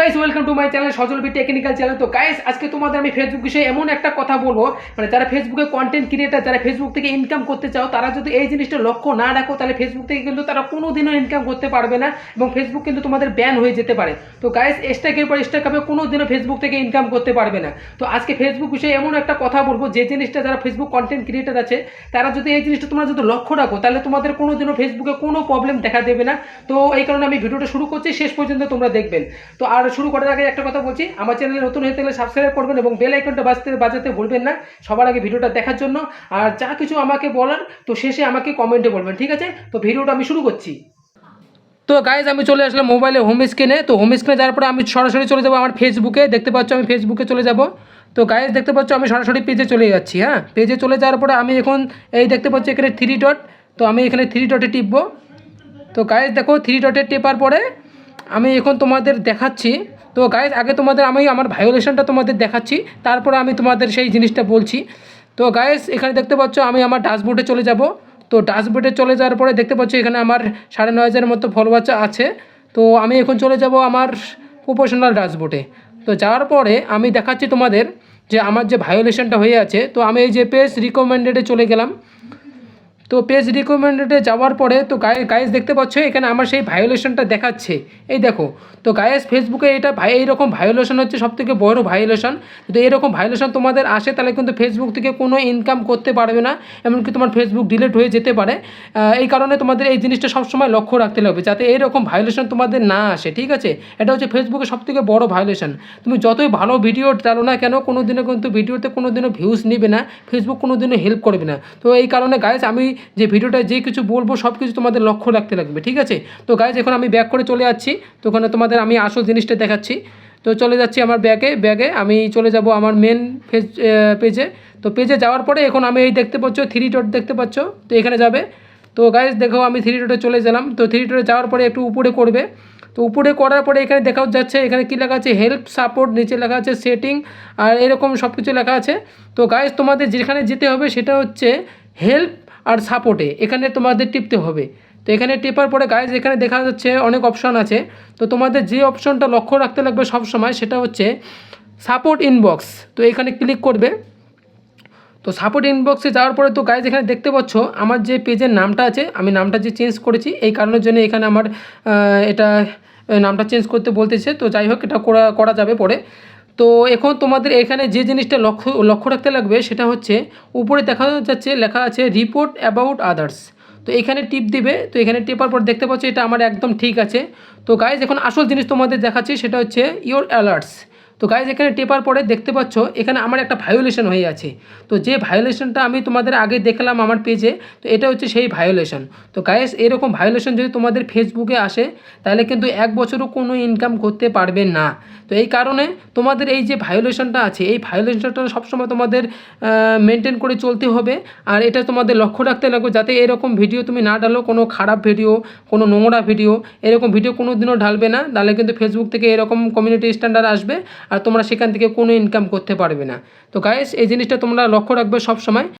Guys welcome to my channel Sajal B technical channel তো guys আজকে তোমাদের আমি ফেসবুক বিষয়ে এমন একটা কথা বলব মানে যারা ফেসবুকে কন্টেন্ট ক্রিয়েটার যারা ফেসবুক থেকে ইনকাম করতে চাও, তারা যদি এই জিনিসটা লক্ষ্য না রাখো, তাহলে ফেসবুক থেকে কিন্তু তারা কোনো দিনও ইনকাম করতে পারবে না এবং ফেসবুক কিন্তু তোমাদের ব্যান হয়ে যেতে পারে। তো গাইস স্ট্রাইকের পর স্ট্রাইক হবে কোনো দিনও ফেসবুক থেকে ইনকাম করতে পারবে না। তো আজকে ফেসবুক বিষয়ে এমন একটা কথা বলব, যে জিনিসটা যারা ফেসবুক কন্টেন্ট ক্রিয়েটার আছে, তারা যদি এই জিনিসটা তোমরা যদি লক্ষ্য রাখো, তাহলে তোমাদের কোনো দিনও ফেসবুকে কোনো প্রবলেম দেখা দেবে না। তো এই কারণে আমি ভিডিওটা শুরু করছি, শেষ পর্যন্ত তোমরা দেখবেন। তো আর শুরু করার আগে একটা কথা বলছি। আমার চ্যানেলে নতুন হয়ে থাকলে সাবস্ক্রাইব করবেন এবং বেল আইকনটা বাজতে বাজাতে ভুলবেন না। সবার আগে ভিডিওটা দেখার জন্য। আর যা কিছু আমাকে বলার, তো শেষে আমাকে কমেন্টে বলবেন, ঠিক আছে? তো ভিডিওটা আমি শুরু করছি। তো গাইজ আমি চলে আসলাম মোবাইলে হোম স্ক্রিনে তো হোম স্ক্রিনে যাওয়ার পরে আমি সরাসরি চলে যাব আমার ফেসবুকে দেখতে পাচ্ছ আমি ফেসবুকে চলে যাব। তো গাইজ দেখতে পাচ্ছ আমি সরাসরি পেজে চলে যাচ্ছি হ্যাঁ? পেজে চলে যাওয়ার পরে আমি এখন এই দেখতে পাচ্ছি এখানে থ্রি ডট তো আমি এখানে থ্রি ডটে টিপবো। তো গাইজ দেখো থ্রি ডটে টেপার পরে আমি এখন তোমাদের দেখাচ্ছি। তো গাইজ আগে তোমাদের আমি আমার ভায়োলেশনটা তোমাদের দেখাচ্ছি, তারপরে আমি তোমাদের সেই জিনিসটা বলছি। তো গাইজ এখানে দেখতে পাচ্ছ, আমি আমার ড্যাশবোর্ডে চলে যাব। তো ড্যাশবোর্ডে চলে যাওয়ার পরে দেখতে পাচ্ছ, এখানে আমার সাড়ে নয় হাজারের মতো ফলোয়ার আছে। তো আমি এখন চলে যাব আমার প্রফেশনাল ড্যাশবোর্ডে তো যাওয়ার পরে আমি দেখাচ্ছি তোমাদের যে আমার যে ভায়োলেশনটা হয়ে আছে, তো আমি এই যে পেজ রিকমেন্ডেডে চলে গেলাম। তো পেজ রিকমেন্ডেডে যাওয়ার পরে তো গায়ে গায়েস দেখতে পাচ্ছ, এখানে আমার সেই ভায়োলেশনটা দেখাচ্ছে। এই দেখো, তো গায়েস ফেসবুকে এটা ভাই এইরকম ভায়োলেশন হচ্ছে সব থেকে বড় ভায়োলেশন যদি এরকম ভায়োলেশন তোমাদের আসে, তাহলে কিন্তু ফেসবুক থেকে কোনো ইনকাম করতে পারবে না, এমনকি তোমার ফেসবুক ডিলিট হয়ে যেতে পারে। এই কারণে তোমাদের এই জিনিসটা সবসময় লক্ষ্য রাখতে হবে, যাতে এরকম ভায়োলেশন তোমাদের না আসে, ঠিক আছে? এটা হচ্ছে ফেসবুকের সব থেকে বড় ভায়োলেশন তুমি যতই ভালো ভিডিও চালো না কেন কোনো দিনও কিন্তু ভিডিওতে কোনো দিনও ভিউজ নেবে না ফেসবুক কোনো দিনও হেল্প করবে না। তো এই কারণে গাইজ আমি যে ভিডিওটা যে কিছু বলব, সব কিছু তোমাদের লক্ষ্য রাখতে লাগবে, ঠিক আছে? তো গাইজ এখন আমি ব্যাক করে চলে যাচ্ছি। তো ওখানে তোমাদের আমি আসল জিনিসটা দেখাচ্ছি। তো চলে যাচ্ছি আমার ব্যাগে ব্যাগে আমি চলে যাব আমার মেন ফেজ পেজে তো পেজে যাওয়ার পরে এখন আমি এই দেখতে পাচ্ছ থ্রি ডট দেখতে পাচ্ছ। তো এখানে যাবে। তো গাইজ দেখো আমি থ্রি ডটে চলে গেলাম। তো থ্রি ডটে যাওয়ার পরে একটু উপরে করবে। তো উপরে করার পরে এখানে দেখাও যাচ্ছে, এখানে কী লেখা আছে? হেল্প সাপোর্ট নিচে লেখা আছে সেটিং আর এরকম সব কিছু লেখা আছে। তো গাইজ তোমাদের যেখানে যেতে হবে সেটা হচ্ছে হেল্প আর সাপোর্টে এখানে তোমাদের টিপতে হবে। তো এখানে টেপার পরে গাইজ এখানে দেখা যাচ্ছে অনেক অপশান আছে। তো তোমাদের যে অপশানটা লক্ষ্য রাখতে লাগবে সব সময় সেটা হচ্ছে সাপোর্ট ইনবক্স তো এখানে ক্লিক করবে। তো সাপোর্ট ইনবক্সে যাওয়ার পরে তো গাইজ এখানে দেখতে পাচ্ছ আমার যে পেজের নামটা আছে, আমি নামটা যে চেঞ্জ করেছি, এই কারণের জন্য এখানে আমার এটা নামটা চেঞ্জ করতে বলতেছে। তো যাই হোক, এটা করা করা যাবে পরে। তো এখন তোমাদের এখানে যে জিনিসটা লক্ষ্য লক্ষ্য রাখতে লাগবে সেটা হচ্ছে, উপরে দেখা যাচ্ছে, লেখা আছে রিপোর্ট অ্যাবাউট আদার্স তো এখানে টিপ দিবে, তো এখানে টিপার পর দেখতে পাচ্ছ এটা আমার একদম ঠিক আছে। তো গাইজ এখন আসল জিনিস তোমাদের দেখাচ্ছি, সেটা হচ্ছে ইওর অ্যালার্টস তো গাইজ এখানে টেপার পরে দেখতে পাচ্ছ, এখানে আমার একটা ভায়োলেশন হয়ে আছে। তো যে ভায়োলেশনটা আমি তোমাদের আগে দেখলাম আমার পেজে তো এটা হচ্ছে সেই ভায়োলেশন তো গাইজ এরকম ভায়োলেশন যদি তোমাদের ফেসবুকে আসে, তাহলে কিন্তু এক বছরও কোনো ইনকাম করতে পারবে না। তো এই কারণে তোমাদের এই যে ভায়োলেশনটা আছে, এই ভায়োলেশনটা সবসময় তোমাদের মেনটেন করে চলতে হবে। আর এটা তোমাদের লক্ষ্য রাখতে লাগবে যাতে এরকম ভিডিও তুমি না ডালো কোনো খারাপ ভিডিও কোনো নোংরা ভিডিও এরকম ভিডিও কোনো দিনও ঢালবে না। তাহলে কিন্তু ফেসবুক থেকে এরকম কমিউনিটি স্ট্যান্ডার্ড আসবে। আর তোমরা সেখান থেকে কোনো ইনকাম করতে পারবে না। তো গায়েস এই জিনিসটা তোমরা লক্ষ্য রাখবে সব সময়